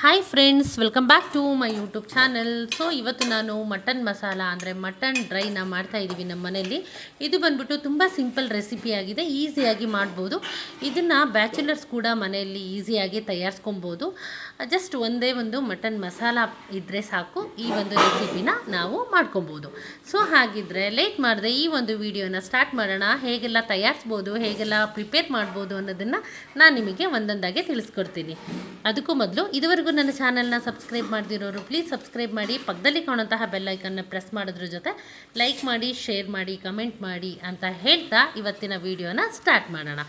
Hi friends welcome back to my YouTube channel so ಇವತ್ತು ನಾನು mutton masala ಅಂದರೆ mutton drain ಮಾಡ್ತಾ ಇದ್ದೀವಿ ನಮ್ಮ ಮನೆಯಲ್ಲಿ. ಇದು ಬಂದ್ಬಿಟ್ಟು ತುಂಬ ಸಿಂಪಲ್ ರೆಸಿಪಿ ಆಗಿದೆ ಈಸಿಯಾಗಿ ಮಾಡ್ಬೋದು. ಇದನ್ನು ಬ್ಯಾಚುಲರ್ಸ್ ಕೂಡ ಮನೆಯಲ್ಲಿ ಈಸಿಯಾಗಿ ತಯಾರಿಸ್ಕೊಬೋದು. ಜಸ್ಟ್ ಒಂದೇ ಒಂದು ಮಟನ್ ಮಸಾಲ ಇದ್ದರೆ ಸಾಕು, ಈ ಒಂದು ರೆಸಿಪಿನ ನಾವು ಮಾಡ್ಕೊಬೋದು. ಸೊ ಹಾಗಿದ್ರೆ ಲೇಟ್ ಮಾಡಿದೆ ಈ ಒಂದು ವಿಡಿಯೋನ ಸ್ಟಾರ್ಟ್ ಮಾಡೋಣ. ಹೇಗೆಲ್ಲ ತಯಾರಿಸ್ಬೋದು, ಹೇಗೆಲ್ಲ ಪ್ರಿಪೇರ್ ಮಾಡ್ಬೋದು ಅನ್ನೋದನ್ನು ನಾನು ನಿಮಗೆ ಒಂದೊಂದಾಗಿ ತಿಳಿಸ್ಕೊಡ್ತೀನಿ. ಅದಕ್ಕೂ ಮೊದಲು ಇದುವರೆಗೂ ನನ್ನ ಚಾನಲ್ನ ಸಬ್ಸ್ಕ್ರೈಬ್ ಮಾಡಿದಿರೋರು ಪ್ಲೀಸ್ ಸಬ್ಸ್ಕ್ರೈಬ್ ಮಾಡಿ, ಪಕ್ಕದಲ್ಲಿ ಕಾಣುವಂತಹ ಬೆಲ್ ಐಕನ್ನ ಪ್ರೆಸ್ ಮಾಡೋದ್ರ ಜೊತೆ ಲೈಕ್ ಮಾಡಿ ಶೇರ್ ಮಾಡಿ ಕಮೆಂಟ್ ಮಾಡಿ ಅಂತ ಹೇಳ್ತಾ ಇವತ್ತಿನ ವಿಡಿಯೋನ ಸ್ಟಾರ್ಟ್ ಮಾಡೋಣ.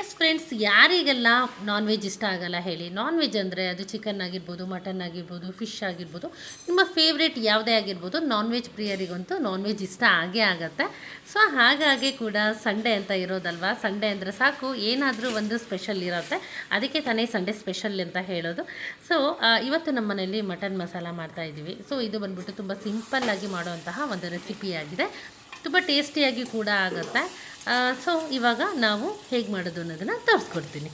ಎಸ್ ಫ್ರೆಂಡ್ಸ್ ಯಾರಿಗೆಲ್ಲ ನಾನ್ ವೆಜ್ ಇಷ್ಟ ಆಗಲ್ಲ ಹೇಳಿ ನಾನ್ ವೆಜ್ ಅಂದರೆ ಅದು ಚಿಕನ್ ಆಗಿರ್ಬೋದು ಮಟನ್ ಆಗಿರ್ಬೋದು ಫಿಶ್ ಆಗಿರ್ಬೋದು, ನಿಮ್ಮ ಫೇವ್ರೇಟ್ ಯಾವುದೇ ಆಗಿರ್ಬೋದು ನಾನ್ ವೆಜ್ ಪ್ರಿಯರಿಗಂತೂ ನಾನ್ ವೆಜ್ ಇಷ್ಟ ಆಗೇ ಆಗುತ್ತೆ. ಸೊ ಹಾಗಾಗಿ ಕೂಡ ಸಂಡೇ ಅಂತ ಇರೋದಲ್ವಾ? ಸಂಡೇ ಅಂದರೆ ಸಾಕು, ಏನಾದರೂ ಒಂದು ಸ್ಪೆಷಲ್ ಇರುತ್ತೆ. ಅದಕ್ಕೆ ತಾನೇ ಸಂಡೇ ಸ್ಪೆಷಲ್ ಅಂತ ಹೇಳೋದು. ಸೊ ಇವತ್ತು ನಮ್ಮ ಮನೆಯಲ್ಲಿ ಮಟನ್ ಮಸಾಲ ಮಾಡ್ತಾ ಇದ್ದೀವಿ. ಸೊ ಇದು ಬಂದ್ಬಿಟ್ಟು ತುಂಬ ಸಿಂಪಲ್ಲಾಗಿ ಮಾಡುವಂತಹ ಒಂದು ರೆಸಿಪಿ ಆಗಿದೆ. ತುಂಬ ಟೇಸ್ಟಿಯಾಗಿ ಕೂಡ ಆಗುತ್ತೆ. ಸೊ ಇವಾಗ ನಾವು ಹೇಗೆ ಮಾಡೋದು ಅನ್ನೋದನ್ನು ತೋರಿಸ್ಕೊಡ್ತೀನಿ.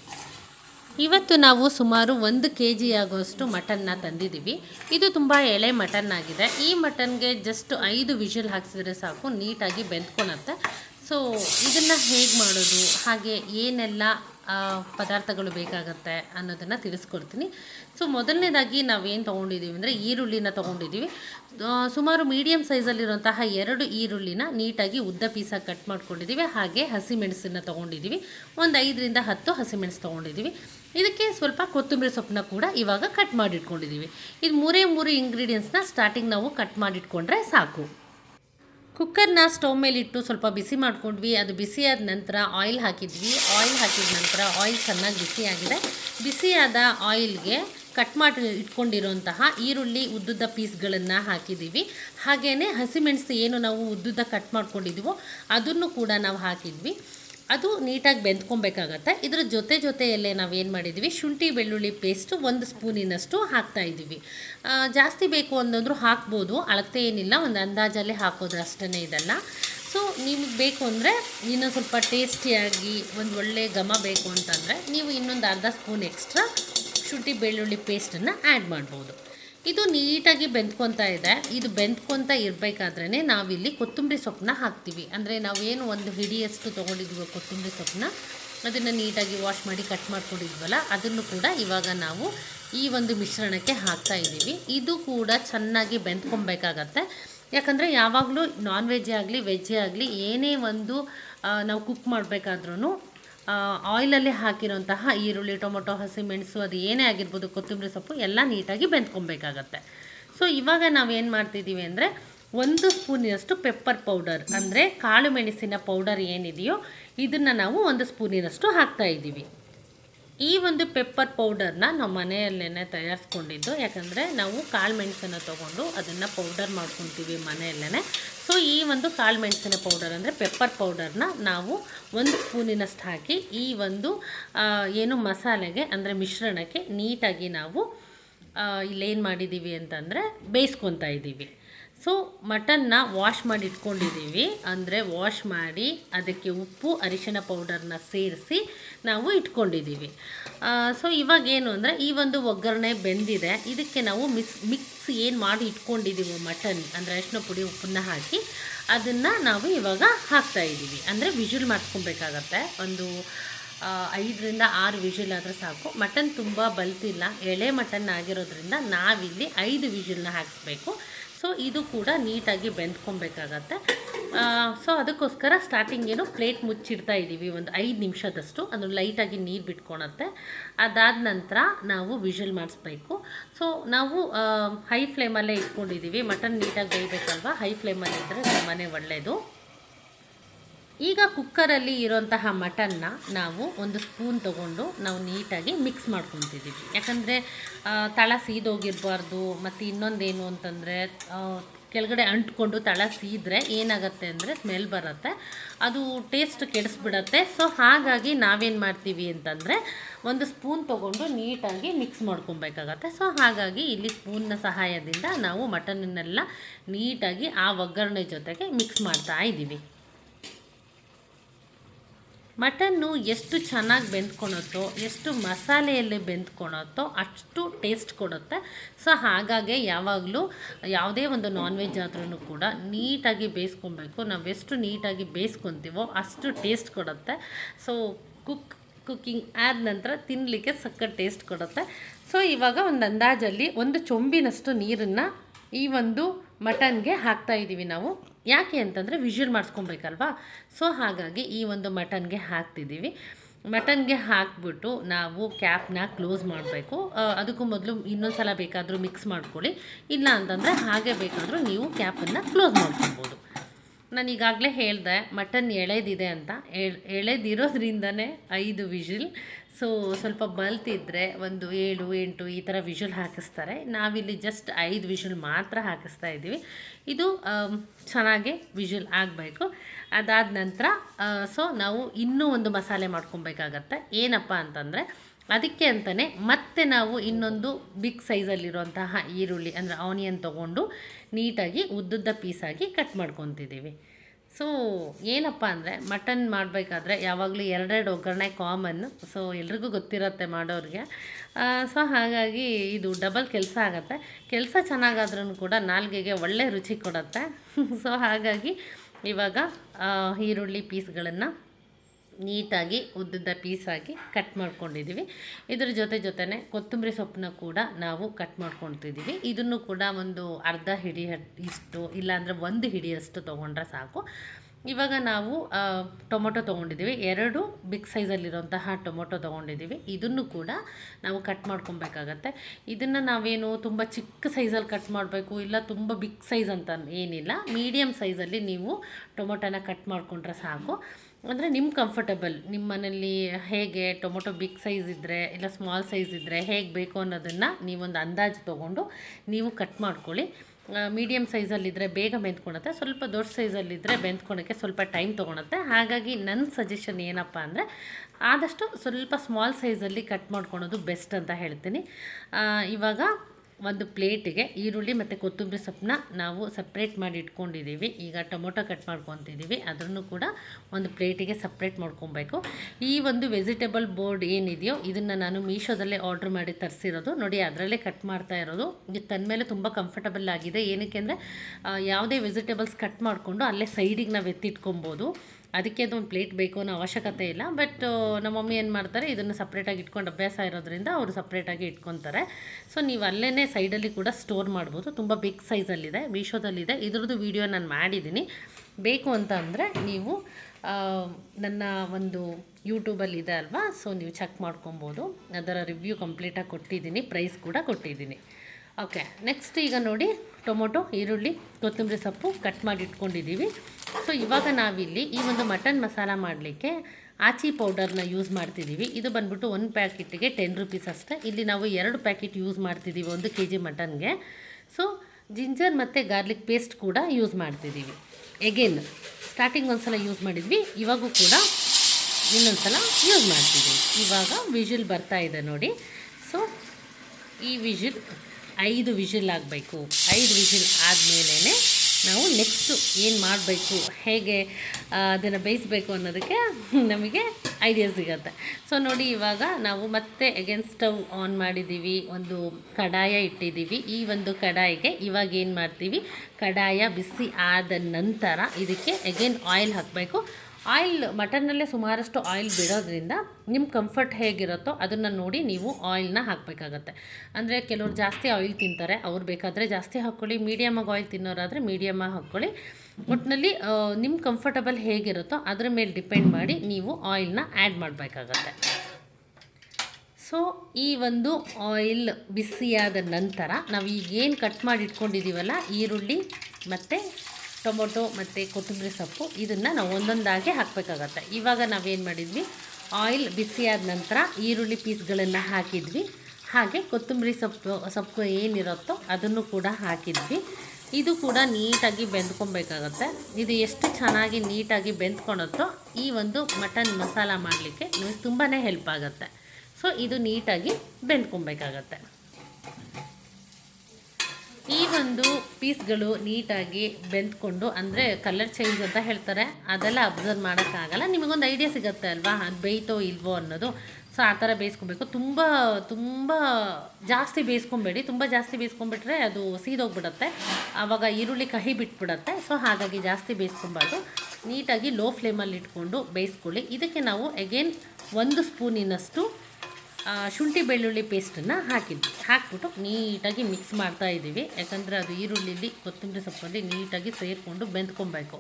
ಇವತ್ತು ನಾವು ಸುಮಾರು ಒಂದು ಕೆ ಜಿ ಆಗುವಷ್ಟು ಮಟನ್ನ ತಂದಿದ್ದೀವಿ. ಇದು ತುಂಬ ಎಳೆ ಮಟನ್ ಆಗಿದೆ. ಈ ಮಟನ್ಗೆ ಜಸ್ಟ್ ಐದು ವಿಷಲ್ ಹಾಕ್ಸಿದ್ರೆ ಸಾಕು, ನೀಟಾಗಿ ಬೆಂದ್ಕೊಳತ್ತೆ. ಸೊ ಇದನ್ನು ಹೇಗೆ ಮಾಡೋದು, ಹಾಗೆ ಏನೆಲ್ಲ ಪದಾರ್ಥಗಳು ಬೇಕಾಗತ್ತೆ ಅನ್ನೋದನ್ನು ತಿಳಿಸ್ಕೊಡ್ತೀನಿ. ಸೊ ಮೊದಲನೇದಾಗಿ ನಾವೇನು ತೊಗೊಂಡಿದ್ದೀವಿ ಅಂದರೆ ಈರುಳ್ಳಿನ ತೊಗೊಂಡಿದ್ದೀವಿ ಸುಮಾರು ಮೀಡಿಯಮ್ ಸೈಜಲ್ಲಿರುವಂತಹ ಎರಡು ಈರುಳ್ಳಿನ ನೀಟಾಗಿ ಉದ್ದ ಪೀಸಾಗಿ ಕಟ್ ಮಾಡ್ಕೊಂಡಿದ್ದೀವಿ ಹಾಗೆ ಹಸಿಮೆಣಸನ್ನು ತೊಗೊಂಡಿದ್ದೀವಿ ಒಂದು ಐದರಿಂದ ಹತ್ತು ಹಸಿಮೆಣಸು ತೊಗೊಂಡಿದ್ದೀವಿ ಇದಕ್ಕೆ ಸ್ವಲ್ಪ ಕೊತ್ತಂಬರಿ ಸೊಪ್ಪನ್ನ ಕೂಡ ಇವಾಗ ಕಟ್ ಮಾಡಿಟ್ಕೊಂಡಿದ್ದೀವಿ ಇದು ಮೂರೇ ಮೂರು ಇಂಗ್ರೀಡಿಯೆಂಟ್ಸ್ನ ಸ್ಟಾರ್ಟಿಂಗ್ ನಾವು ಕಟ್ ಮಾಡಿಟ್ಕೊಂಡ್ರೆ ಸಾಕು. ಕುಕ್ಕರ್ನ ಸ್ಟವ್ ಮೇಲಿಟ್ಟು ಸ್ವಲ್ಪ ಬಿಸಿ ಮಾಡ್ಕೊಂಡ್ವಿ. ಅದು ಬಿಸಿಯಾದ ನಂತರ ಆಯಿಲ್ ಹಾಕಿದ್ವಿ. ಆಯಿಲ್ ಹಾಕಿದ ನಂತರ ಆಯಿಲ್ ಚೆನ್ನಾಗಿ ಬಿಸಿಯಾಗಿದೆ ಬಿಸಿಯಾದ ಆಯಿಲ್ಗೆ ಕಟ್ ಮಾಡಿ ಇಟ್ಕೊಂಡಿರುವಂತಹ ಈರುಳ್ಳಿ ಉದ್ದುದ್ದ ಪೀಸ್ಗಳನ್ನು ಹಾಕಿದ್ದೀವಿ. ಹಾಗೆಯೇ ಹಸಿಮೆಣಸು ಏನು ನಾವು ಉದ್ದುದ್ದ ಕಟ್ ಮಾಡ್ಕೊಂಡಿದ್ದೀವೋ ಅದನ್ನು ಕೂಡ ನಾವು ಹಾಕಿದ್ವಿ. ಅದು ನೀಟಾಗಿ ಬೆಂದ್ಕೊಬೇಕಾಗತ್ತೆ. ಇದ್ರ ಜೊತೆ ಜೊತೆಯಲ್ಲೇ ನಾವೇನು ಮಾಡಿದ್ವಿ, ಶುಂಠಿ ಬೆಳ್ಳುಳ್ಳಿ ಪೇಸ್ಟು ಒಂದು ಸ್ಪೂನಿನಷ್ಟು ಹಾಕ್ತಾ ಇದ್ದೀವಿ. ಜಾಸ್ತಿ ಬೇಕು ಅನ್ನೋದ್ರು ಹಾಕ್ಬೋದು, ಅಳತೆ ಏನಿಲ್ಲ, ಒಂದು ಅಂದಾಜಲ್ಲೇ ಹಾಕೋದು ಅಷ್ಟೇ ಇದೆಲ್ಲ. ಸೊ ನಿಮಗೆ ಬೇಕು ಅಂದರೆ ಇನ್ನೊಂದು ಸ್ವಲ್ಪ ಟೇಸ್ಟಿಯಾಗಿ ಒಂದು ಒಳ್ಳೆ ಘಮ ಬೇಕು ಅಂತಂದರೆ ನೀವು ಇನ್ನೊಂದು ಅರ್ಧ ಸ್ಪೂನ್ ಎಕ್ಸ್ಟ್ರಾ ಶುಂಠಿ ಬೆಳ್ಳುಳ್ಳಿ ಪೇಸ್ಟನ್ನು ಆ್ಯಡ್ ಮಾಡ್ಬೋದು. ಇದು ನೀಟಾಗಿ ಬೆಂದ್ಕೊತಾ ಇದೆ. ಇದು ಬೆಂದ್ಕೊತಾ ಇರಬೇಕಾದ್ರೇ ನಾವಿಲ್ಲಿ ಕೊತ್ತಂಬರಿ ಸೊಪ್ಪನ್ನ ಹಾಕ್ತೀವಿ. ಅಂದರೆ ನಾವೇನು ಒಂದು ಹಿಡಿಯಷ್ಟು ತೊಗೊಂಡಿದ್ವಿ ಕೊತ್ತಂಬರಿ ಸೊಪ್ಪನ್ನ, ಅದನ್ನು ನೀಟಾಗಿ ವಾಶ್ ಮಾಡಿ ಕಟ್ ಮಾಡ್ಕೊಂಡಿದ್ವಲ್ಲ, ಅದನ್ನು ಕೂಡ ಇವಾಗ ನಾವು ಈ ಒಂದು ಮಿಶ್ರಣಕ್ಕೆ ಹಾಕ್ತಾ ಇದ್ದೀವಿ. ಇದು ಕೂಡ ಚೆನ್ನಾಗಿ ಬೆಂದ್ಕೊಬೇಕಾಗತ್ತೆ. ಯಾಕಂದರೆ ಯಾವಾಗಲೂ ನಾನ್ ವೆಜ್ಜೇ ಆಗಲಿ ವೆಜ್ಜೇ ಆಗಲಿ, ಏನೇ ಒಂದು ನಾವು ಕುಕ್ ಮಾಡಬೇಕಾದ್ರೂ ಆಯಿಲಲ್ಲಿ ಹಾಕಿರೋಂತಹ ಈರುಳ್ಳಿ, ಟೊಮೊಟೊ ಹಸಿಮೆಣಸು ಅದು ಏನೇ ಆಗಿರ್ಬೋದು, ಕೊತ್ತಂಬರಿ ಸೊಪ್ಪು ಎಲ್ಲ ನೀಟಾಗಿ ಬೆಂದ್ಕೊಬೇಕಾಗತ್ತೆ. ಸೊ ಇವಾಗ ನಾವೇನು ಮಾಡ್ತಿದ್ದೀವಿ ಅಂದರೆ, ಒಂದು ಸ್ಪೂನಿನಷ್ಟು ಪೆಪ್ಪರ್ ಪೌಡರ್ ಅಂದರೆ ಕಾಳು ಮೆಣಸಿನ ಪೌಡರ್ ಏನಿದೆಯೋ, ಇದನ್ನು ನಾವು ಒಂದು ಸ್ಪೂನಿನಷ್ಟು ಹಾಕ್ತಾ ಇದ್ದೀವಿ. ಈ ಒಂದು ಪೆಪ್ಪರ್ ಪೌಡರ್ನ ನಾವು ಮನೆಯಲ್ಲೇ ತಯಾರಿಸ್ಕೊಂಡಿದ್ದು. ಯಾಕಂದರೆ ನಾವು ಕಾಳು ಮೆಣಸನ್ನು ತೊಗೊಂಡು ಅದನ್ನು ಪೌಡರ್ ಮಾಡ್ಕೊತೀವಿ ಮನೆಯಲ್ಲೇ ಸೊ ಈ ಒಂದು ಕಾಳು ಮೆಣಸಿನ ಪೌಡರ್ ಅಂದರೆ ಪೆಪ್ಪರ್ ಪೌಡರ್ನ ನಾವು ಒಂದು ಸ್ಪೂನಿನಷ್ಟು ಹಾಕಿ ಈ ಒಂದು ಏನು ಮಸಾಲೆಗೆ ಅಂದರೆ ಮಿಶ್ರಣಕ್ಕೆ ನೀಟಾಗಿ ನಾವು ಇಲ್ಲೇನು ಮಾಡಿದ್ದೀವಿ ಅಂತಂದರೆ ಬೇಯಿಸ್ಕೊತಾ ಇದ್ದೀವಿ ಸೊ ಮಟನ್ನ ವಾಶ್ ಮಾಡಿ ಇಟ್ಕೊಂಡಿದ್ದೀವಿ. ಅಂದರೆ ವಾಶ್ ಮಾಡಿ ಅದಕ್ಕೆ ಉಪ್ಪು ಅರಿಶಿಣ ಪೌಡರ್ನ ಸೇರಿಸಿ ನಾವು ಇಟ್ಕೊಂಡಿದ್ದೀವಿ. ಸೊ ಇವಾಗ ಏನು ಅಂದರೆ ಈ ಒಂದು ಒಗ್ಗರಣೆ ಬೆಂದಿದೆ. ಇದಕ್ಕೆ ನಾವು ಮಿಸ್, ಮಿಕ್ಸ್ ಏನು ಮಾಡಿ ಇಟ್ಕೊಂಡಿದ್ದೀವಿ ಮಟನ್ ಅಂದರೆ ಅರಿಶಿನ ಪುಡಿ, ಉಪ್ಪನ್ನ ಹಾಕಿ ಅದನ್ನು ನಾವು ಇವಾಗ ಹಾಕ್ತಾ ಇದ್ದೀವಿ. ಅಂದರೆ ವಿಜುಲ್ ಮಾಡಿಸ್ಕೊಬೇಕಾಗತ್ತೆ. ಒಂದು ಐದರಿಂದ ಆರು ವಿಜಿಲ್ ಆದರೆ ಸಾಕು. ಮಟನ್ ತುಂಬ ಬಲ್ತಿಲ್ಲ. ಎಳೆ ಮಟನ್ ಆಗಿರೋದ್ರಿಂದ ನಾವಿಲ್ಲಿ ಐದು ವಿಜಿಲ್ನ ಹಾಕಿಸ್ಬೇಕು. ಸೊ ಇದು ಕೂಡ ನೀಟಾಗಿ ಬೆಂದ್ಕೊಬೇಕಾಗತ್ತೆ. ಸೊ ಅದಕ್ಕೋಸ್ಕರ ಸ್ಟಾರ್ಟಿಂಗ್ ಏನು ಪ್ಲೇಟ್ ಮುಚ್ಚಿಡ್ತಾ ಇದ್ದೀವಿ ಒಂದು ಐದು ನಿಮಿಷದಷ್ಟು. ಅದು ಲೈಟಾಗಿ ನೀರು ಬಿಟ್ಕೊಳತ್ತೆ. ಅದಾದ ನಂತರ ನಾವು ವಿಷಲ್ ಮಾಡಿಸ್ಬೇಕು. ಸೊ ನಾವು ಹೈ ಫ್ಲೇಮಲ್ಲೇ ಇಟ್ಕೊಂಡಿದ್ದೀವಿ ಮಟನ್ ನೀಟಾಗಿ ಬೇಯಬೇಕಲ್ವ? ಹೈ ಫ್ಲೇಮಲ್ಲಿ ಇದ್ದರೆ ತುಂಬಾ ಒಳ್ಳೆಯದು ಈಗ ಕುಕ್ಕರಲ್ಲಿ ಇರೋಂತಹ ಮಟನ್ನ ನಾವು ಒಂದು ಸ್ಪೂನ್ ತಗೊಂಡು ನಾವು ನೀಟಾಗಿ ಮಿಕ್ಸ್ ಮಾಡ್ಕೊತಿದ್ದೀವಿ. ಯಾಕಂದರೆ ತಳ ಸೀದೋಗಿರಬಾರ್ದು, ಮತ್ತು ಇನ್ನೊಂದೇನು ಅಂತಂದರೆ ಕೆಳಗಡೆ ಅಂಟ್ಕೊಂಡು ತಳ ಸೀದ್ರೆ ಏನಾಗುತ್ತೆ ಅಂದರೆ ಸ್ಮೆಲ್ ಬರುತ್ತೆ. ಅದು ಟೇಸ್ಟ್ ಕೆಡಿಸ್ಬಿಡತ್ತೆ. ಸೊ ಹಾಗಾಗಿ ನಾವೇನು ಮಾಡ್ತೀವಿ ಅಂತಂದರೆ, ಒಂದು ಸ್ಪೂನ್ ತೊಗೊಂಡು ನೀಟಾಗಿ ಮಿಕ್ಸ್ ಮಾಡ್ಕೊಬೇಕಾಗತ್ತೆ. ಸೊ ಹಾಗಾಗಿ ಇಲ್ಲಿ ಸ್ಪೂನ್ನ ಸಹಾಯದಿಂದ ನಾವು ಮಟನನ್ನೆಲ್ಲ ನೀಟಾಗಿ ಆ ಒಗ್ಗರಣೆ ಜೊತೆಗೆ ಮಿಕ್ಸ್ ಮಾಡ್ತಾ ಇದ್ದೀವಿ ಮಟನ್ನು ಎಷ್ಟು ಚೆನ್ನಾಗಿ ಬೆಂದ್ಕೊಳತ್ತೋ ಎಷ್ಟು ಮಸಾಲೆಯಲ್ಲಿ ಬೆಂದ್ಕೊಳತ್ತೋ ಅಷ್ಟು ಟೇಸ್ಟ್ ಕೊಡುತ್ತೆ. ಸೊ ಹಾಗಾಗಿ ಯಾವಾಗಲೂ ಯಾವುದೇ ಒಂದು ನಾನ್ ವೆಜ್ ಆದ್ರೂ ಕೂಡ ನೀಟಾಗಿ ಬೇಯಿಸ್ಕೊಬೇಕು. ನಾವು ಎಷ್ಟು ನೀಟಾಗಿ ಬೇಯಿಸ್ಕೊತೀವೋ ಅಷ್ಟು ಟೇಸ್ಟ್ ಕೊಡುತ್ತೆ. ಸೊ ಕುಕ್ ಕುಕ್ಕಿಂಗ್ ಆದ ನಂತರ ತಿನ್ನಲಿಕ್ಕೆ ಸಕ್ಕ ಟೇಸ್ಟ್ ಕೊಡುತ್ತೆ. ಸೊ ಇವಾಗ ಒಂದು ಅಂದಾಜಲ್ಲಿ ಒಂದು ಚೊಂಬಿನಷ್ಟು ನೀರನ್ನು ಈ ಒಂದು ಮಟನ್ಗೆ ಹಾಕ್ತಾ ಇದ್ದೀವಿ ನಾವು. ಯಾಕೆ ಅಂತಂದರೆ ವಿಷುಲ್ ಮಾಡಿಸ್ಕೊಬೇಕಲ್ವಾ? ಸೊ ಹಾಗಾಗಿ ಈ ಒಂದು ಮಟನ್ಗೆ ಹಾಕ್ತಿದ್ದೀವಿ. ಮಟನ್ಗೆ ಹಾಕ್ಬಿಟ್ಟು ನಾವು ಕ್ಯಾಪ್ನ ಕ್ಲೋಸ್ ಮಾಡಬೇಕು. ಅದಕ್ಕೂ ಮೊದಲು ಇನ್ನೊಂದು ಸಲ ಬೇಕಾದರೂ ಮಿಕ್ಸ್ ಮಾಡ್ಕೊಳ್ಳಿ. ಇಲ್ಲ ಅಂತಂದರೆ ಹಾಗೆ ಬೇಕಾದರೂ ನೀವು ಕ್ಯಾಪನ್ನು ಕ್ಲೋಸ್ ಮಾಡ್ಕೊಬೋದು ನಾನು ಈಗಾಗಲೇ ಹೇಳಿದೆ, ಮಟನ್ ಎಳೆದಿದೆ ಅಂತ. ಎಳ್, ಎಳೆದಿರೋದ್ರಿಂದನೇ ಐದು ವಿಷಲ್. ಸೊ ಸ್ವಲ್ಪ ಬಲ್ತಿದ್ರೆ ಒಂದು ಏಳು, ಎಂಟು ಈ ಥರ ವಿಷಲ್ ಹಾಕಿಸ್ತಾರೆ. ನಾವಿಲ್ಲಿ ಜಸ್ಟ್ ಐದು ವಿಷಲ್ ಮಾತ್ರ ಹಾಕಿಸ್ತಾ ಇದ್ದೀವಿ. ಇದು ಚೆನ್ನಾಗಿ ವಿಷಲ್ ಆಗಬೇಕು. ಅದಾದ ನಂತರ ಸೊ ನಾವು ಇನ್ನೂ ಒಂದು ಮಸಾಲೆ ಮಾಡ್ಕೊಬೇಕಾಗತ್ತೆ. ಏನಪ್ಪ ಅಂತಂದರೆ, ಅದಕ್ಕೆ ಅಂತಲೇ ಮತ್ತೆ ನಾವು ಇನ್ನೊಂದು ಬಿಗ್ ಸೈಜಲ್ಲಿರುವಂತಹ ಈರುಳ್ಳಿ, ಅಂದರೆ ಆನಿಯನ್ ತೊಗೊಂಡು ನೀಟಾಗಿ ಉದ್ದುದ್ದ ಪೀಸಾಗಿ ಕಟ್ ಮಾಡ್ಕೊತಿದ್ದೀವಿ. ಸೊ ಏನಪ್ಪ ಅಂದರೆ ಮಟನ್ ಮಾಡಬೇಕಾದ್ರೆ ಯಾವಾಗಲೂ ಎರಡೆರಡು ಒಗ್ಗರಣೆ ಕಾಮನ್ ಸೊ ಎಲ್ರಿಗೂ ಗೊತ್ತಿರತ್ತೆ ಮಾಡೋರಿಗೆ. ಸೊ ಹಾಗಾಗಿ ಇದು ಡಬಲ್ ಕೆಲಸ ಆಗುತ್ತೆ. ಕೆಲಸ ಚೆನ್ನಾಗಾದ್ರೂ ಕೂಡ ನಾಲ್ಗೆಗೆ ಒಳ್ಳೆ ರುಚಿ ಕೊಡುತ್ತೆ. ಸೊ ಹಾಗಾಗಿ ಇವಾಗ ಈರುಳ್ಳಿ ಪೀಸ್ಗಳನ್ನು ನೀಟಾಗಿ ಉದ್ದುದ್ದ ಪೀಸಾಗಿ ಕಟ್ ಮಾಡ್ಕೊಂಡಿದ್ದೀವಿ ಇದ್ರ ಜೊತೆ ಜೊತೆನೆ ಕೊತ್ತಂಬರಿ ಸೊಪ್ಪನ್ನ ಕೂಡ ನಾವು ಕಟ್ ಮಾಡ್ಕೊತಿದ್ದೀವಿ ಇದನ್ನು ಕೂಡ ಒಂದು ಅರ್ಧ ಹಿಡಿ ಇಷ್ಟು, ಇಲ್ಲಾಂದರೆ ಒಂದು ಹಿಡಿಯಷ್ಟು ತೊಗೊಂಡ್ರೆ ಸಾಕು. ಇವಾಗ ನಾವು ಟೊಮೊಟೊ ತೊಗೊಂಡಿದ್ದೀವಿ ಎರಡು ಬಿಗ್ ಸೈಜಲ್ಲಿರೋಂತಹ ಟೊಮೊಟೊ ತೊಗೊಂಡಿದ್ದೀವಿ ಇದನ್ನು ಕೂಡ ನಾವು ಕಟ್ ಮಾಡ್ಕೊಬೇಕಾಗತ್ತೆ. ಇದನ್ನು ನಾವೇನು ತುಂಬ ಚಿಕ್ಕ ಸೈಜಲ್ಲಿ ಕಟ್ ಮಾಡಬೇಕು, ಇಲ್ಲ ತುಂಬ ಬಿಗ್ ಸೈಜ್ ಅಂತ ಏನಿಲ್ಲ. ಮೀಡಿಯಮ್ ಸೈಜಲ್ಲಿ ನೀವು ಟೊಮೊಟೊನ ಕಟ್ ಮಾಡಿಕೊಂಡ್ರೆ ಸಾಕು. ಅಂದರೆ ನಿಮ್ಮ ಕಂಫರ್ಟಬಲ್ ನಿಮ್ಮ ಮನೇಲಿ ಹೇಗೆ ಟೊಮೊಟೊ ಬಿಗ್ ಸೈಜ್ ಇದ್ದರೆ ಇಲ್ಲ ಸ್ಮಾಲ್ ಸೈಜ್ ಇದ್ದರೆ ಹೇಗೆ ಬೇಕು ಅನ್ನೋದನ್ನು ನೀವೊಂದು ಅಂದಾಜು ತೊಗೊಂಡು ನೀವು ಕಟ್ ಮಾಡ್ಕೊಳ್ಳಿ. ಮೀಡಿಯಮ್ ಸೈಜಲ್ಲಿದ್ದರೆ ಬೇಗ ಬೆಂದ್ಕೊಳುತ್ತೆ ಸ್ವಲ್ಪ ದೊಡ್ಡ ಸೈಜಲ್ಲಿದ್ದರೆ ಬೆಂದ್ಕೊಳಕ್ಕೆ ಸ್ವಲ್ಪ ಟೈಮ್ ತೊಗೊಳುತ್ತೆ ಹಾಗಾಗಿ ನನ್ನ ಸಜೆಷನ್ ಏನಪ್ಪ ಅಂದರೆ ಆದಷ್ಟು ಸ್ವಲ್ಪ ಸ್ಮಾಲ್ ಸೈಜಲ್ಲಿ ಕಟ್ ಮಾಡ್ಕೊಳೋದು ಬೆಸ್ಟ್ ಅಂತ ಹೇಳ್ತೀನಿ. ಇವಾಗ ಒಂದು ಪ್ಲೇಟಿಗೆ ಈರುಳ್ಳಿ ಮತ್ತು ಕೊತ್ತಂಬರಿ ಸೊಪ್ಪನ್ನ ನಾವು ಸಪ್ರೇಟ್ ಮಾಡಿ ಇಟ್ಕೊಂಡಿದ್ದೀವಿ. ಈಗ ಟೊಮೊಟೊ ಕಟ್ ಮಾಡ್ಕೊತಿದ್ದೀವಿ. ಅದನ್ನು ಕೂಡ ಒಂದು ಪ್ಲೇಟಿಗೆ ಸಪ್ರೇಟ್ ಮಾಡ್ಕೊಬೇಕು. ಈ ಒಂದು ವೆಜಿಟೇಬಲ್ ಬೋರ್ಡ್ ಏನಿದೆಯೋ, ಇದನ್ನು ನಾನು ಮೀಶೋದಲ್ಲೇ ಆರ್ಡ್ರ್ ಮಾಡಿ ತರಿಸಿರೋದು. ನೋಡಿ, ಅದರಲ್ಲೇ ಕಟ್ ಮಾಡ್ತಾ ಇರೋದು. ಇದು ತನ್ನ ಮೇಲೆ ತುಂಬ ಕಂಫರ್ಟಬಲ್ ಆಗಿದೆ. ಏನಕ್ಕೆ ಅಂದರೆ ಯಾವುದೇ ವೆಜಿಟೇಬಲ್ಸ್ ಕಟ್ ಮಾಡಿಕೊಂಡು ಅಲ್ಲೇ ಸೈಡಿಗೆ ನಾವು ಎತ್ತಿಟ್ಕೊಬೋದು. ಅದಕ್ಕೆ ಅದೊಂದು ಪ್ಲೇಟ್ ಬೇಕು ಅನ್ನೋ ಅವಶ್ಯಕತೆ ಇಲ್ಲ. ಬಟ್ ನಮ್ಮ ಮಮ್ಮಿ ಏನು ಮಾಡ್ತಾರೆ, ಇದನ್ನು ಸಪ್ರೇಟಾಗಿ ಇಟ್ಕೊಂಡು ಅಭ್ಯಾಸ ಇರೋದ್ರಿಂದ ಅವರು ಸಪ್ರೇಟಾಗಿ ಇಟ್ಕೊತಾರೆ. ಸೊ ನೀವು ಅಲ್ಲೇ ಸೈಡಲ್ಲಿ ಕೂಡ ಸ್ಟೋರ್ ಮಾಡ್ಬೋದು. ತುಂಬ ಬಿಗ್ ಸೈಜಲ್ಲಿದೆ ಮೀಶೋದಲ್ಲಿದೆ ಇದ್ರದ್ದು ವೀಡಿಯೋ ನಾನು ಮಾಡಿದ್ದೀನಿ ಬೇಕು ಅಂತ ಅಂದರೆ ನೀವು ನನ್ನ ಒಂದು ಯೂಟ್ಯೂಬಲ್ಲಿ ಇದೆ ಅಲ್ವಾ? ಸೊ ನೀವು ಚೆಕ್ ಮಾಡ್ಕೊಬೋದು. ಅದರ ರಿವ್ಯೂ ಕಂಪ್ಲೀಟಾಗಿ ಕೊಟ್ಟಿದ್ದೀನಿ ಪ್ರೈಸ್ ಕೂಡ ಕೊಟ್ಟಿದ್ದೀನಿ ಓಕೆ ನೆಕ್ಸ್ಟ್ ಈಗ ನೋಡಿ, ಟೊಮೊಟೊ, ಈರುಳ್ಳಿ, ಕೊತ್ತಂಬರಿ ಸೊಪ್ಪು ಕಟ್ ಮಾಡಿ ಇಟ್ಕೊಂಡಿದ್ದೀವಿ ಸೊ ಇವಾಗ ನಾವಿಲ್ಲಿ ಈ ಒಂದು ಮಟನ್ ಮಸಾಲ ಮಾಡಲಿಕ್ಕೆ ಆಚಿ ಪೌಡರ್ನ ಯೂಸ್ ಮಾಡ್ತಿದ್ದೀವಿ ಇದು ಬಂದ್ಬಿಟ್ಟು ಒಂದು ಪ್ಯಾಕೆಟಿಗೆ ಟೆನ್ ರುಪೀಸ್ ಅಷ್ಟೇ. ಇಲ್ಲಿ ನಾವು ಎರಡು ಪ್ಯಾಕೆಟ್ ಯೂಸ್ ಮಾಡ್ತಿದ್ದೀವಿ ಒಂದು ಕೆ ಜಿ ಮಟನ್ಗೆ. ಸೊ ಜಿಂಜರ್ ಮತ್ತು ಗಾರ್ಲಿಕ್ ಪೇಸ್ಟ್ ಕೂಡ ಯೂಸ್ ಮಾಡ್ತಿದ್ದೀವಿ ಎಗೇನ್ ಸ್ಟಾರ್ಟಿಂಗ್ ಒಂದು ಸಲ ಯೂಸ್ ಮಾಡಿದ್ವಿ. ಇವಾಗೂ ಕೂಡ ಇನ್ನೊಂದು ಸಲ ಯೂಸ್ ಮಾಡ್ತಿದ್ದೀವಿ ಇವಾಗ ವಿಜಿಲ್ ಬರ್ತಾ ಇದೆ ನೋಡಿ. ಸೊ ಈ ವಿಜಿಲ್ ಐದು ವಿಜಿಲ್ ಆಗಬೇಕು. ಐದು ವಿಜಿಲ್ ಆದಮೇಲೆ ನಾವು ನೆಕ್ಸ್ಟು ಏನು ಮಾಡಬೇಕು, ಹೇಗೆ ಅದನ್ನು ಬೇಯಿಸಬೇಕು ಅನ್ನೋದಕ್ಕೆ ನಮಗೆ ಐಡಿಯಾ ಸಿಗುತ್ತೆ. ಸೊ ನೋಡಿ ಇವಾಗ ನಾವು ಮತ್ತೆ ಅಗೇನ್ ಸ್ಟವ್ ಆನ್ ಮಾಡಿದ್ದೀವಿ, ಒಂದು ಕಡಾಯ ಇಟ್ಟಿದ್ದೀವಿ. ಈ ಒಂದು ಕಡಾಯಿಗೆ ಇವಾಗ ಏನು ಮಾಡ್ತೀವಿ, ಕಡಾಯ ಬಿಸಿ ಆದ ನಂತರ ಇದಕ್ಕೆ ಅಗೇನ್ ಆಯಿಲ್ ಹಾಕಬೇಕು. ಆಯಿಲ್, ಮಟನ್ನಲ್ಲೇ ಸುಮಾರಷ್ಟು ಆಯಿಲ್ ಬಿಡೋದ್ರಿಂದ ನಿಮ್ಮ ಕಂಫರ್ಟ್ ಹೇಗಿರುತ್ತೋ ಅದನ್ನು ನೋಡಿ ನೀವು ಆಯಿಲ್ನ ಹಾಕಬೇಕಾಗತ್ತೆ. ಅಂದರೆ ಕೆಲವರು ಜಾಸ್ತಿ ಆಯಿಲ್ ತಿಂತಾರೆ, ಅವ್ರು ಬೇಕಾದರೆ ಜಾಸ್ತಿ ಹಾಕ್ಕೊಳ್ಳಿ ಮೀಡಿಯಮಾಗಿ ಆಯಿಲ್ ತಿನ್ನೋರಾದರೆ ಮೀಡಿಯಮಾಗಿ ಹಾಕ್ಕೊಳ್ಳಿ ಒಟ್ಟಿನಲ್ಲಿ ನಿಮ್ಮ ಕಂಫರ್ಟಬಲ್ ಹೇಗಿರುತ್ತೋ ಅದ್ರ ಮೇಲೆ ಡಿಪೆಂಡ್ ಮಾಡಿ ನೀವು ಆಯಿಲ್ನ ಆ್ಯಡ್ ಮಾಡಬೇಕಾಗತ್ತೆ. ಸೊ ಈ ಒಂದು ಆಯಿಲ್ ಬಿಸಿಯಾದ ನಂತರ ನಾವು ಈಗೇನು ಕಟ್ ಮಾಡಿ ಇಟ್ಕೊಂಡಿದ್ದೀವಲ್ಲ ಈರುಳ್ಳಿ ಮತ್ತು ಟೊಮೊಟೊ ಮತ್ತು ಕೊತ್ತಂಬರಿ ಸೊಪ್ಪು ಇದನ್ನು ನಾವು ಒಂದೊಂದಾಗಿ ಹಾಕಬೇಕಾಗತ್ತೆ. ಇವಾಗ ನಾವೇನು ಮಾಡಿದ್ವಿ? ಆಯಿಲ್ ಬಿಸಿಯಾದ ನಂತರ ಈರುಳ್ಳಿ ಪೀಸ್ಗಳನ್ನು ಹಾಕಿದ್ವಿ. ಹಾಗೆ ಕೊತ್ತಂಬರಿ ಸೊಪ್ಪು ಸೊಪ್ಪು ಏನಿರುತ್ತೋ ಅದನ್ನು ಕೂಡ ಹಾಕಿದ್ವಿ. ಇದು ಕೂಡ ನೀಟಾಗಿ ಬೆಂದ್ಕೊಬೇಕಾಗತ್ತೆ. ಇದು ಎಷ್ಟು ಚೆನ್ನಾಗಿ ನೀಟಾಗಿ ಬೆಂದ್ಕೊಳತ್ತೋ ಈ ಒಂದು ಮಟನ್ ಮಸಾಲ ಮಾಡಲಿಕ್ಕೆ ನಮಗೆ ತುಂಬಾ ಹೆಲ್ಪ್ ಆಗುತ್ತೆ. ಸೊ ಇದು ನೀಟಾಗಿ ಬೆಂದ್ಕೊಬೇಕಾಗತ್ತೆ. ಈ ಒಂದು ಪೀಸ್ಗಳು ನೀಟಾಗಿ ಬೆಂದ್ಕೊಂಡು, ಅಂದರೆ ಕಲರ್ ಚೇಂಜ್ ಅಂತ ಹೇಳ್ತಾರೆ, ಅದೆಲ್ಲ ಅಬ್ಸರ್ವ್ ಮಾಡೋಕ್ಕಾಗಲ್ಲ. ನಿಮಗೊಂದು ಐಡಿಯಾ ಸಿಗುತ್ತೆ ಅಲ್ವಾ? ಅದು ಬೇಯ್ತೋ ಇಲ್ವೋ ಅನ್ನೋದು. ಸೊ ಆ ಥರ ಬೇಯಿಸ್ಕೊಬೇಕು. ತುಂಬ ತುಂಬ ಜಾಸ್ತಿ ಬೇಯಿಸ್ಕೊಬೇಡಿ. ತುಂಬ ಜಾಸ್ತಿ ಬೇಯಿಸ್ಕೊಂಬಿಟ್ರೆ ಅದು ಸೀದೋಗ್ಬಿಡುತ್ತೆ. ಆವಾಗ ಈರುಳ್ಳಿ ಕಹಿ ಬಿಟ್ಬಿಡುತ್ತೆ. ಸೊ ಹಾಗಾಗಿ ಜಾಸ್ತಿ ಬೇಯಿಸ್ಕೊಬಾರ್ದು. ನೀಟಾಗಿ ಲೋ ಫ್ಲೇಮಲ್ಲಿ ಇಟ್ಕೊಂಡು ಬೇಯಿಸ್ಕೊಳ್ಳಿ. ಇದಕ್ಕೆ ನಾವು ಅಗೇನ್ ಒಂದು ಸ್ಪೂನಿನಷ್ಟು ಶುಂಠಿ ಬೆಳ್ಳುಳ್ಳಿ ಪೇಸ್ಟನ್ನು ಹಾಕಿದ್ವಿ. ಹಾಕ್ಬಿಟ್ಟು ನೀಟಾಗಿ ಮಿಕ್ಸ್ ಮಾಡ್ತಾ ಇದ್ದೀವಿ. ಯಾಕಂದರೆ ಅದು ಈರುಳ್ಳಿಲಿ, ಕೊತ್ತಂಬರಿ ಸೊಪ್ಪಲ್ಲಿ ನೀಟಾಗಿ ಸೇರಿಕೊಂಡು ಬೆಂದ್ಕೊಬೇಕು.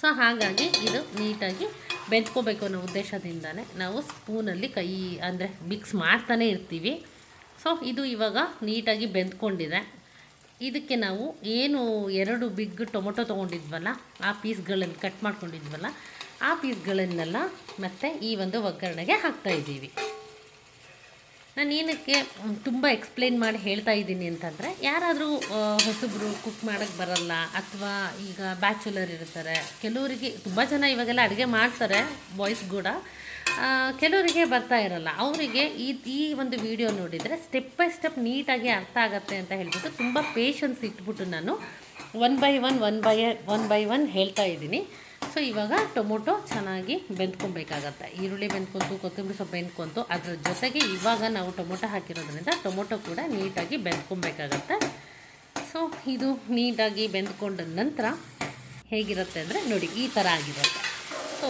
ಸೊ ಹಾಗಾಗಿ ಇದು ನೀಟಾಗಿ ಬೆಂದ್ಕೋಬೇಕು ಅನ್ನೋ ಉದ್ದೇಶದಿಂದನೇ ನಾವು ಸ್ಪೂನಲ್ಲಿ ಕೈ, ಅಂದರೆ ಮಿಕ್ಸ್ ಮಾಡ್ತಾನೆ ಇರ್ತೀವಿ. ಸೊ ಇದು ಇವಾಗ ನೀಟಾಗಿ ಬೆಂದ್ಕೊಂಡಿದೆ. ಇದಕ್ಕೆ ನಾವು ಏನು ಎರಡು ಬಿಗ್ ಟೊಮೊಟೊ ತೊಗೊಂಡಿದ್ವಲ್ಲ, ಆ ಪೀಸ್ಗಳನ್ನು ಕಟ್ ಮಾಡ್ಕೊಂಡಿದ್ವಲ್ಲ, ಆ ಪೀಸ್ಗಳನ್ನೆಲ್ಲ ಮತ್ತೆ ಈ ಒಂದು ಒಗ್ಗರಣೆಗೆ ಹಾಕ್ತಾ ಇದ್ದೀವಿ. ನಾನು ಏನಕ್ಕೆ ತುಂಬ ಎಕ್ಸ್ಪ್ಲೇನ್ ಮಾಡಿ ಹೇಳ್ತಾ ಇದ್ದೀನಿ ಅಂತಂದರೆ, ಯಾರಾದರೂ ಹೊಸಬ್ರು ಕುಕ್ ಮಾಡೋಕ್ಕೆ ಬರಲ್ಲ ಅಥವಾ ಈಗ ಬ್ಯಾಚುಲರ್ ಇರ್ತಾರೆ, ಕೆಲವರಿಗೆ ತುಂಬ ಜನ ಇವಾಗೆಲ್ಲ ಅಡುಗೆ ಮಾಡ್ತಾರೆ ಬಾಯ್ಸ್ ಕೂಡ ಕೆಲವರಿಗೆ ಬರ್ತಾ ಇರಲ್ಲ. ಅವರಿಗೆ ಈ ಈ ಒಂದು ವಿಡಿಯೋ ನೋಡಿದರೆ ಸ್ಟೆಪ್ ಬೈ ಸ್ಟೆಪ್ ನೀಟಾಗಿ ಅರ್ಥ ಆಗುತ್ತೆ ಅಂತ ಹೇಳ್ಬಿಟ್ಟು ತುಂಬ ಪೇಷನ್ಸ್ ಇಟ್ಬಿಟ್ಟು ನಾನು one by one one by one by one ಹೇಳ್ತಾ ಇದ್ದೀನಿ. ಸೊ ಇವಾಗ ಟೊಮೊಟೊ ಚೆನ್ನಾಗಿ ಬೆಂದ್ಕೊಬೇಕಾಗತ್ತೆ. ಈರುಳ್ಳಿ ಬೆಂದ್ಕೊಂತು ಕೊತ್ತಂಬರಿ ಸೊಪ್ಪು ಬೆಂದ್ಕೊಂತು ಅದ್ರ ಜೊತೆಗೆ ಇವಾಗ ನಾವು ಟೊಮೊಟೊ ಹಾಕಿರೋದ್ರಿಂದ ಟೊಮೊಟೊ ಕೂಡ ನೀಟಾಗಿ ಬೆಂದ್ಕೊಬೇಕಾಗತ್ತೆ. ಸೊ ಇದು ನೀಟಾಗಿ ಬೆಂದ್ಕೊಂಡ ನಂತರ ಹೇಗಿರುತ್ತೆ ಅಂದರೆ ನೋಡಿ ಈ ಥರ ಆಗಿರುತ್ತೆ. ಸೊ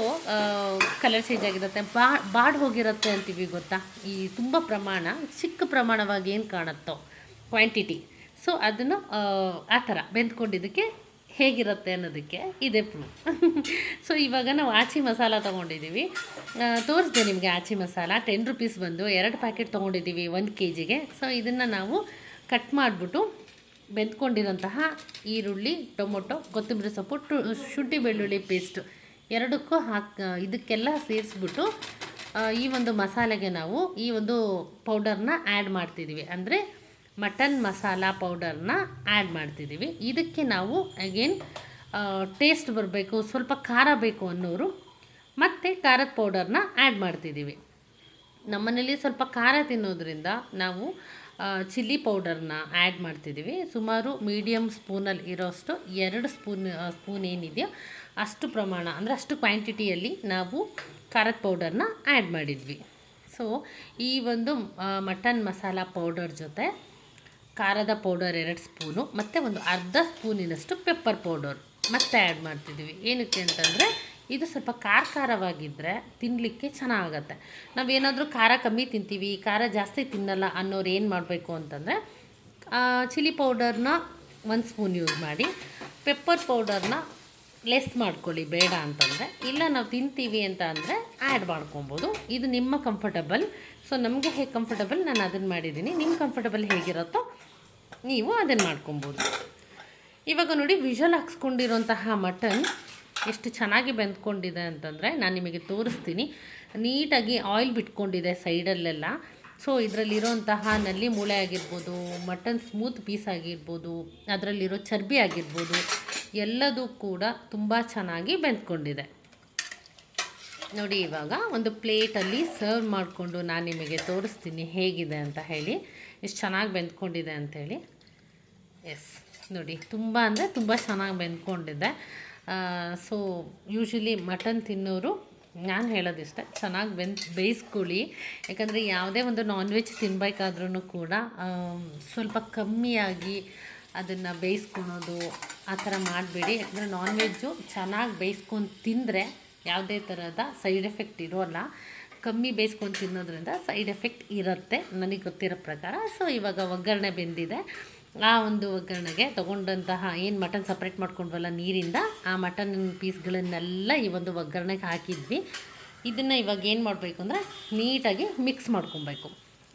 ಕಲರ್ ಚೇಂಜ್ ಆಗಿರುತ್ತೆ. ಬಾ ಬಾಡ್ ಹೋಗಿರುತ್ತೆ ಅಂತೀವಿ ಗೊತ್ತಾ? ಈ ತುಂಬ ಪ್ರಮಾಣ ಚಿಕ್ಕ ಪ್ರಮಾಣವಾಗಿ ಏನು ಕಾಣುತ್ತೋ ಕ್ವಾಂಟಿಟಿ ಸೊ ಅದನ್ನು ಆ, ಥರ ಬೆಂದ್ಕೊಂಡಿದ್ದಕ್ಕೆ ಹೇಗಿರುತ್ತೆ ಅನ್ನೋದಕ್ಕೆ ಇದೆ ಪ್ರೂಫ್ ಸೊ ಇವಾಗ ನಾವು ಆಚಿ ಮಸಾಲ ತೊಗೊಂಡಿದ್ದೀವಿ. ತೋರಿಸ್ದೆ ನಿಮಗೆ ಆಚಿ ಮಸಾಲ. ಟೆನ್ ರುಪೀಸ್ ಬಂದು ಎರಡು ಪ್ಯಾಕೆಟ್ ತೊಗೊಂಡಿದ್ದೀವಿ ಒಂದು ಕೆ ಜಿಗೆ ಸೊ ಇದನ್ನು ನಾವು ಕಟ್ ಮಾಡಿಬಿಟ್ಟು ಬೆಂದ್ಕೊಂಡಿರೋಂತಹ ಈರುಳ್ಳಿ, ಟೊಮೊಟೊ, ಕೊತ್ತಂಬರಿ ಸೊಪ್ಪು, ಟು, ಶುಂಠಿ ಬೆಳ್ಳುಳ್ಳಿ ಪೇಸ್ಟು ಎರಡಕ್ಕೂ ಹಾಕಿ ಇದಕ್ಕೆಲ್ಲ ಸೇರಿಸ್ಬಿಟ್ಟು ಈ ಒಂದು ಮಸಾಲೆಗೆ ನಾವು ಈ ಒಂದು ಪೌಡರ್ನ ಆ್ಯಡ್ ಮಾಡ್ತಿದ್ದೀವಿ. ಅಂದರೆ ಮಟನ್ ಮಸಾಲ ಪೌಡರ್ನ ಆ್ಯಡ್ ಮಾಡ್ತಿದ್ದೀವಿ. ಇದಕ್ಕೆ ನಾವು ಅಗೇನ್ ಟೇಸ್ಟ್ ಬರಬೇಕು, ಸ್ವಲ್ಪ ಖಾರ ಬೇಕು ಅನ್ನೋರು. ಮತ್ತು ಖಾರದ ಪೌಡರ್ನ ಆ್ಯಡ್ ಮಾಡ್ತಿದ್ದೀವಿ. ನಮ್ಮನೇಲಿ ಸ್ವಲ್ಪ ಖಾರ ತಿನ್ನೋದ್ರಿಂದ ನಾವು ಚಿಲ್ಲಿ ಪೌಡರ್ನ ಆ್ಯಡ್ ಮಾಡ್ತಿದ್ದೀವಿ. ಸುಮಾರು ಮೀಡಿಯಮ್ ಸ್ಪೂನಲ್ಲಿ ಇರೋಷ್ಟು, ಎರಡು ಸ್ಪೂನ್ ಸ್ಪೂನ್ ಏನಿದೆಯೋ ಅಷ್ಟು ಪ್ರಮಾಣ, ಅಂದರೆ ಅಷ್ಟು ಕ್ವಾಂಟಿಟಿಯಲ್ಲಿ ನಾವು ಖಾರದ ಪೌಡರ್ನ ಆ್ಯಡ್ ಮಾಡಿದ್ವಿ. ಸೊ ಈ ಒಂದು ಮಟನ್ ಮಸಾಲ ಪೌಡರ್ ಜೊತೆ ಖಾರದ ಪೌಡರ್ ಎರಡು ಸ್ಪೂನು, ಮತ್ತು ಒಂದು ಅರ್ಧ ಸ್ಪೂನಿನಷ್ಟು ಪೆಪ್ಪರ್ ಪೌಡರ್ ಮತ್ತೆ ಆ್ಯಡ್ ಮಾಡ್ತಿದ್ದೀವಿ ಏನಕ್ಕೆ ಅಂತಂದರೆ, ಇದು ಸ್ವಲ್ಪ ಖಾರ ಖಾರವಾಗಿದ್ದರೆ ತಿನ್ನಲಿಕ್ಕೆ ಚೆನ್ನಾಗತ್ತೆ. ನಾವೇನಾದರೂ ಖಾರ ಕಮ್ಮಿ ತಿಂತೀವಿ, ಖಾರ ಜಾಸ್ತಿ ತಿನ್ನಲ್ಲ ಅನ್ನೋರು ಏನು ಮಾಡಬೇಕು ಅಂತಂದರೆ ಚಿಲ್ಲಿ ಪೌಡರ್ನ ಒಂದು ಸ್ಪೂನ್ ಯೂಸ್ ಮಾಡಿ ಪೆಪ್ಪರ್ ಪೌಡರ್ನ ಲೆಸ್ ಮಾಡ್ಕೊಳ್ಳಿ, ಬೇಡ ಅಂತಂದರೆ. ಇಲ್ಲ, ನಾವು ತಿಂತೀವಿ ಅಂತ ಅಂದರೆ ಆ್ಯಡ್ ಮಾಡ್ಕೊಬೋದು. ಇದು ನಿಮ್ಮ ಕಂಫರ್ಟಬಲ್ ಸೊ ನಮಗೆ ಹೇಗೆ ಕಂಫರ್ಟಬಲ್ ನಾನು ಅದನ್ನು ಮಾಡಿದ್ದೀನಿ. ನಿಮ್ಮ ಕಂಫರ್ಟಬಲ್ ಹೇಗಿರುತ್ತೋ ನೀವು ಅದನ್ನು ಮಾಡ್ಕೊಬೋದು. ಇವಾಗ ನೋಡಿ ವಿಷಲ್ ಹಾಕ್ಸ್ಕೊಂಡಿರೋಂತಹ ಮಟನ್ ಎಷ್ಟು ಚೆನ್ನಾಗಿ ಬೆಂದ್ಕೊಂಡಿದೆ ಅಂತಂದರೆ ನಾನು ನಿಮಗೆ ತೋರಿಸ್ತೀನಿ. ನೀಟಾಗಿ ಆಯಿಲ್ ಬಿಟ್ಕೊಂಡಿದೆ ಸೈಡಲ್ಲೆಲ್ಲ ಸೊ ಇದರಲ್ಲಿರೋಂತಹ ನಲ್ಲಿ ಮೂಳೆ ಆಗಿರ್ಬೋದು ಮಟನ್ ಸ್ಮೂತ್ ಪೀಸ್ ಆಗಿರ್ಬೋದು, ಅದರಲ್ಲಿರೋ ಚರ್ಬಿ ಆಗಿರ್ಬೋದು, ಎಲ್ಲದೂ ಕೂಡ ತುಂಬ ಚೆನ್ನಾಗಿ ಬೆಂದ್ಕೊಂಡಿದೆ. ನೋಡಿ, ಇವಾಗ ಒಂದು ಪ್ಲೇಟಲ್ಲಿ ಸರ್ವ್ ಮಾಡಿಕೊಂಡು ನಾನು ನಿಮಗೆ ತೋರಿಸ್ತೀನಿ ಹೇಗಿದೆ ಅಂತ ಹೇಳಿ, ಎಷ್ಟು ಚೆನ್ನಾಗಿ ಬೆಂದ್ಕೊಂಡಿದೆ ಅಂಥೇಳಿ ಎಸ್ ನೋಡಿ, ತುಂಬ ಅಂದರೆ ತುಂಬ ಚೆನ್ನಾಗಿ ಬೆಂದ್ಕೊಂಡಿದೆ. ಸೊ ಯೂಶ್ವಲಿ ಮಟನ್ ತಿನ್ನೋರು ನಾನು ಹೇಳೋದಿಷ್ಟೇ, ಚೆನ್ನಾಗಿ ಬೆಂದ್ ಬೇಯಿಸ್ಕೊಳ್ಳಿ. ಯಾಕಂದರೆ ಯಾವುದೇ ಒಂದು ನಾನ್ ವೆಜ್ ತಿನ್ನಬೇಕಾದ್ರೂ ಕೂಡ ಸ್ವಲ್ಪ ಕಮ್ಮಿಯಾಗಿ ಅದನ್ನು ಬೇಯಿಸ್ಕೊಳೋದು ಆ ಥರ ಮಾಡಬೇಡಿ. ಯಾಕಂದರೆ ನಾನ್ ವೆಜ್ಜು ಚೆನ್ನಾಗಿ ಬೇಯಿಸ್ಕೊಂಡು ತಿಂದರೆ ಯಾವುದೇ ಥರದ ಸೈಡ್ ಎಫೆಕ್ಟ್ ಇರೋಲ್ಲ. ಕಮ್ಮಿ ಬೇಯಿಸ್ಕೊಂಡು ತಿನ್ನೋದ್ರಿಂದ ಸೈಡ್ ಎಫೆಕ್ಟ್ ಇರುತ್ತೆ, ನನಗೆ ಗೊತ್ತಿರೋ ಪ್ರಕಾರ. ಸೊ ಇವಾಗ ಒಗ್ಗರಣೆ ಬೆಂದಿದೆ. ಆ ಒಂದು ಒಗ್ಗರಣೆಗೆ ತೊಗೊಂಡಂತಹ ಏನು ಮಟನ್ ಸಪ್ರೇಟ್ ಮಾಡ್ಕೊಂಡ್ವಲ್ಲ ನೀರಿಂದ, ಆ ಮಟನ್ ಪೀಸ್ಗಳನ್ನೆಲ್ಲ ಈ ಒಂದು ಒಗ್ಗರಣೆಗೆ ಹಾಕಿದ್ವಿ. ಇದನ್ನು ಇವಾಗ ಏನು ಮಾಡಬೇಕು ಅಂದರೆ ನೀಟಾಗಿ ಮಿಕ್ಸ್ ಮಾಡ್ಕೊಬೇಕು.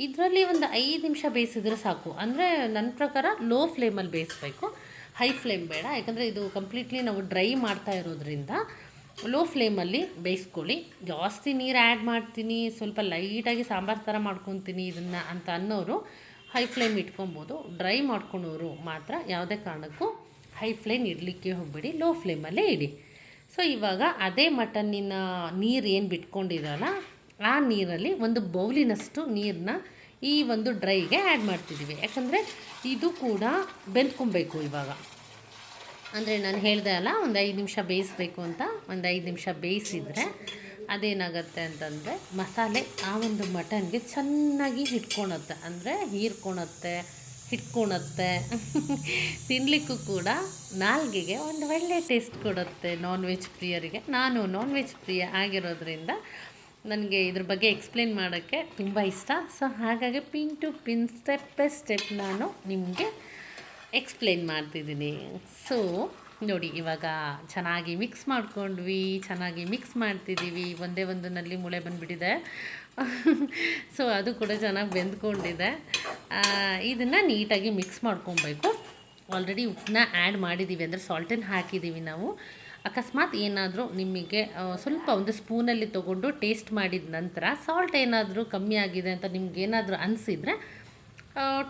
ಇದರಲ್ಲಿ ಒಂದು ಐದು ನಿಮಿಷ ಬೇಯಿಸಿದ್ರೆ ಸಾಕು. ಅಂದರೆ ನನ್ನ ಪ್ರಕಾರ ಲೋ ಫ್ಲೇಮಲ್ಲಿ ಬೇಯಿಸ್ಬೇಕು. ಹೈ ಫ್ಲೇಮ್ ಬೇಡ. ಯಾಕಂದರೆ ಇದು ಕಂಪ್ಲೀಟ್ಲಿ ನಾವು ಡ್ರೈ ಮಾಡ್ತಾ ಇರೋದ್ರಿಂದ ಲೋ ಫ್ಲೇಮಲ್ಲಿ ಬೇಯಿಸ್ಕೊಳ್ಳಿ. ಜಾಸ್ತಿ ನೀರು ಆ್ಯಡ್ ಮಾಡ್ತೀನಿ. ಸ್ವಲ್ಪ ಲೈಟಾಗಿ ಸಾಂಬಾರು ಥರ ಮಾಡ್ಕೊತೀನಿ ಇದನ್ನು ಅಂತ ಅನ್ನೋರು ಹೈ ಫ್ಲೇಮ್ ಇಟ್ಕೊಬೋದು. ಡ್ರೈ ಮಾಡ್ಕೊಳೋರು ಮಾತ್ರ ಯಾವುದೇ ಕಾರಣಕ್ಕೂ ಹೈ ಫ್ಲೇಮ್ ಇಡಲಿಕ್ಕೆ ಹೋಗಬೇಡಿ, ಲೋ ಫ್ಲೇಮಲ್ಲೇ ಇಡಿ. ಸೊ, ಇವಾಗ ಅದೇ ಮಟನ್ನಿನ ನೀರು ಏನು ಬಿಟ್ಕೊಂಡಿರಲ್ಲ ಆ ನೀರಲ್ಲಿ ಒಂದು ಬೌಲಿನಷ್ಟು ನೀರನ್ನ ಈ ಒಂದು ಡ್ರೈಗೆ ಆ್ಯಡ್ ಮಾಡ್ತಿದ್ದೀವಿ ಯಾಕಂದರೆ ಇದು ಕೂಡ ಬೆಂದ್ಕೊಬೇಕು ಇವಾಗ. ಅಂದರೆ ನಾನು ಹೇಳಿದೆ ಅಲ್ಲ, ಒಂದು ಐದು ನಿಮಿಷ ಬೇಯಿಸ್ಬೇಕು ಅಂತ. ಒಂದು ಐದು ನಿಮಿಷ ಬೇಯಿಸಿದರೆ ಅದೇನಾಗುತ್ತೆ ಅಂತಂದರೆ ಮಸಾಲೆ ಆ ಒಂದು ಮಟನ್ಗೆ ಚೆನ್ನಾಗಿ ಹಿಡ್ಕೊಳತ್ತೆ ಅಂದರೆ ಹೀರ್ಕೊಳತ್ತೆ ಹಿಡ್ಕೊಳತ್ತೆ ತಿನ್ನಲಿಕ್ಕೂ ಕೂಡ ನಾಲ್ಗೆಗೆ ಒಂದು ಒಳ್ಳೆ ಟೇಸ್ಟ್ ಕೊಡುತ್ತೆ ನಾನ್ ವೆಜ್ ಪ್ರಿಯರಿಗೆ. ನಾನು ನಾನ್ ವೆಜ್ ಪ್ರಿಯ ಆಗಿರೋದ್ರಿಂದ ನನಗೆ ಇದ್ರ ಬಗ್ಗೆ ಎಕ್ಸ್ಪ್ಲೇನ್ ಮಾಡೋಕ್ಕೆ ತುಂಬ ಇಷ್ಟ. ಸೊ ಹಾಗಾಗಿ pin to pin step by step ನಾನು ನಿಮಗೆ ಎಕ್ಸ್ಪ್ಲೇನ್ ಮಾಡ್ತಿದ್ದೀನಿ. ಸೊ ನೋಡಿ, ಇವಾಗ ಚೆನ್ನಾಗಿ ಮಿಕ್ಸ್ ಮಾಡ್ಕೊಂಡ್ವಿ, ಚೆನ್ನಾಗಿ ಮಿಕ್ಸ್ ಮಾಡ್ತಿದ್ದೀವಿ ಒಂದೇ ಒಂದು ನಲ್ಲಿ ಮುಳೆ ಬಂದುಬಿಟ್ಟಿದೆ. ಸೊ ಅದು ಕೂಡ ಚೆನ್ನಾಗಿ ಬೆಂದ್ಕೊಂಡಿದೆ. ಇದನ್ನು ನೀಟಾಗಿ ಮಿಕ್ಸ್ ಮಾಡ್ಕೊಬೇಕು. ಆಲ್ರೆಡಿ ಉಪ್ಪನ್ನ ಆ್ಯಡ್ ಮಾಡಿದ್ದೀವಿ ಅಂದರೆ ಸಾಲ್ಟನ್ನು ಹಾಕಿದ್ದೀವಿ ನಾವು. ಅಕಸ್ಮಾತ್ ಏನಾದರೂ ನಿಮಗೆ ಸ್ವಲ್ಪ ಒಂದು ಸ್ಪೂನಲ್ಲಿ ತೊಗೊಂಡು ಟೇಸ್ಟ್ ಮಾಡಿದ ನಂತರ ಸಾಲ್ಟ್ ಏನಾದರೂ ಕಮ್ಮಿ ಆಗಿದೆ ಅಂತ ನಿಮ್ಗೆ ಏನಾದರೂ ಅನಿಸಿದರೆ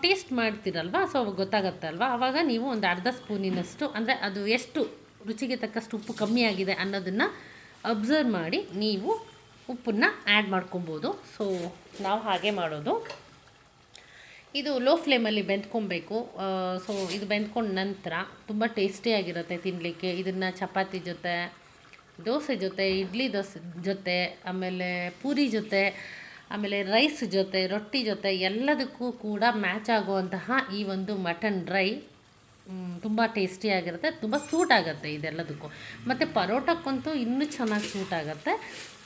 ಟೇಸ್ಟ್ ಮಾಡ್ತೀರಲ್ವ? ಸೊ ಅಲ್ವಾ ಆವಾಗ ನೀವು ಒಂದು ಅರ್ಧ ಸ್ಪೂನಿನಷ್ಟು, ಅಂದರೆ ಅದು ಎಷ್ಟು ರುಚಿಗೆ ತಕ್ಕಷ್ಟು ಉಪ್ಪು ಕಮ್ಮಿ ಆಗಿದೆ ಅನ್ನೋದನ್ನು ಅಬ್ಸರ್ವ್ ಮಾಡಿ ನೀವು ಉಪ್ಪನ್ನು ಆ್ಯಡ್ ಮಾಡ್ಕೊಬೋದು. ಸೊ ನಾವು ಹಾಗೆ ಮಾಡೋದು. ಇದು ಲೋ ಫ್ಲೇಮಲ್ಲಿ ಬೆಂದ್ಕೊಬೇಕು. ಸೊ ಇದು ಬೆಂದ್ಕೊಂಡ ನಂತರ ತುಂಬ ಟೇಸ್ಟಿಯಾಗಿರುತ್ತೆ ತಿನ್ನಲಿಕ್ಕೆ ಇದನ್ನು ಚಪಾತಿ ಜೊತೆ, ದೋಸೆ ಜೊತೆ, ಇಡ್ಲಿ ದೋಸೆ ಜೊತೆ, ಆಮೇಲೆ ಪೂರಿ ಜೊತೆ ಆಮೇಲೆ ರೈಸ್ ಜೊತೆ, ರೊಟ್ಟಿ ಜೊತೆ ಎಲ್ಲದಕ್ಕೂ ಕೂಡ ಮ್ಯಾಚ್ ಆಗುವಂತಹ ಈ ಒಂದು ಮಟನ್ ಡ್ರೈ ತುಂಬ ಟೇಸ್ಟಿಯಾಗಿರುತ್ತೆ ತುಂಬ ಸೂಟ್ ಆಗುತ್ತೆ ಇದೆಲ್ಲದಕ್ಕೂ. ಮತ್ತು ಪರೋಟಕ್ಕಂತೂ ಇನ್ನೂ ಚೆನ್ನಾಗಿ ಸೂಟ್ ಆಗುತ್ತೆ.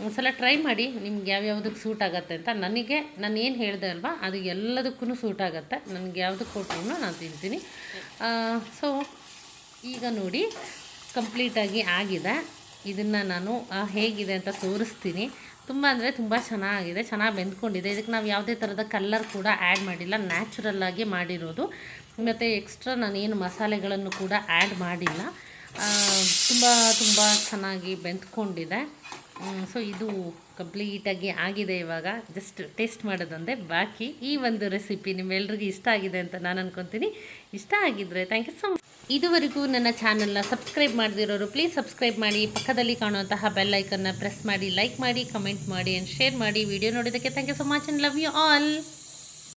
ಒಂದ್ಸಲ ಟ್ರೈ ಮಾಡಿ, ನಿಮ್ಗೆ ಯಾವ್ಯಾವ್ದಕ್ಕೆ ಸೂಟ್ ಆಗುತ್ತೆ ಅಂತ ನನಗೆ, ನಾನು ಏನು ಹೇಳಿದೆ ಅಲ್ವಾ, ಅದು ಎಲ್ಲದಕ್ಕೂ ಸೂಟ್ ಆಗುತ್ತೆ. ನನಗೆ ಯಾವುದಕ್ಕೆ ಕೊಟ್ಟರು ನಾನು ತಿಂತೀನಿ. ಸೊ ಈಗ ನೋಡಿ, ಕಂಪ್ಲೀಟಾಗಿ ಆಗಿದೆ. ಇದನ್ನು ನಾನು ಹೇಗಿದೆ ಅಂತ ತೋರಿಸ್ತೀನಿ. ತುಂಬ ಅಂದರೆ ತುಂಬ ಚೆನ್ನಾಗಿದೆ, ಚೆನ್ನಾಗಿ ಬೆಂದ್ಕೊಂಡಿದೆ. ಇದಕ್ಕೆ ನಾವು ಯಾವುದೇ ಥರದ ಕಲ್ಲರ್ ಕೂಡ ಆ್ಯಡ್ ಮಾಡಿಲ್ಲ. ನ್ಯಾಚುರಲ್ಲಾಗಿ ಮಾಡಿರೋದು. ಮತ್ತು ಎಕ್ಸ್ಟ್ರಾ ನಾನೇನು ಮಸಾಲೆಗಳನ್ನು ಕೂಡ ಆ್ಯಡ್ ಮಾಡಿಲ್ಲ. ತುಂಬ ತುಂಬ ಚೆನ್ನಾಗಿ ಬೆಂದ್ಕೊಂಡಿದೆ. ಸೊ ಇದು ಕಂಪ್ಲೀಟಾಗಿ ಆಗಿದೆ ಇವಾಗ. ಜಸ್ಟ್ ಟೇಸ್ಟ್ ಮಾಡೋದಂದೆ. ಬಾಕಿ ಈ ಒಂದು ರೆಸಿಪಿ ನಿಮ್ಮೆಲ್ರಿಗೂ ಇಷ್ಟ ಆಗಿದೆ ಅಂತ ನಾನು ಅನ್ಕೊತೀನಿ. ಇಷ್ಟ ಆಗಿದ್ದರೆ ಥ್ಯಾಂಕ್ ಯು ಸೊ ಮಚ್ ಇದುವರೆಗೂ ನನ್ನ ಚಾನಲ್ನ ಸಬ್ಸ್ಕ್ರೈಬ್ ಮಾಡದಿರೋರು ಪ್ಲೀಸ್ ಸಬ್ಸ್ಕ್ರೈಬ್ ಮಾಡಿ, ಪಕ್ಕದಲ್ಲಿ ಕಾಣುವಂತಹ ಬೆಲ್ ಐಕನ್ನ ಪ್ರೆಸ್ ಮಾಡಿ ಲೈಕ್ ಮಾಡಿ ಕಮೆಂಟ್ ಮಾಡಿ ಆ್ಯಂಡ್ ಶೇರ್ ಮಾಡಿ. ವಿಡಿಯೋ ನೋಡಿದ್ದಕ್ಕೆ thank you so much and love you all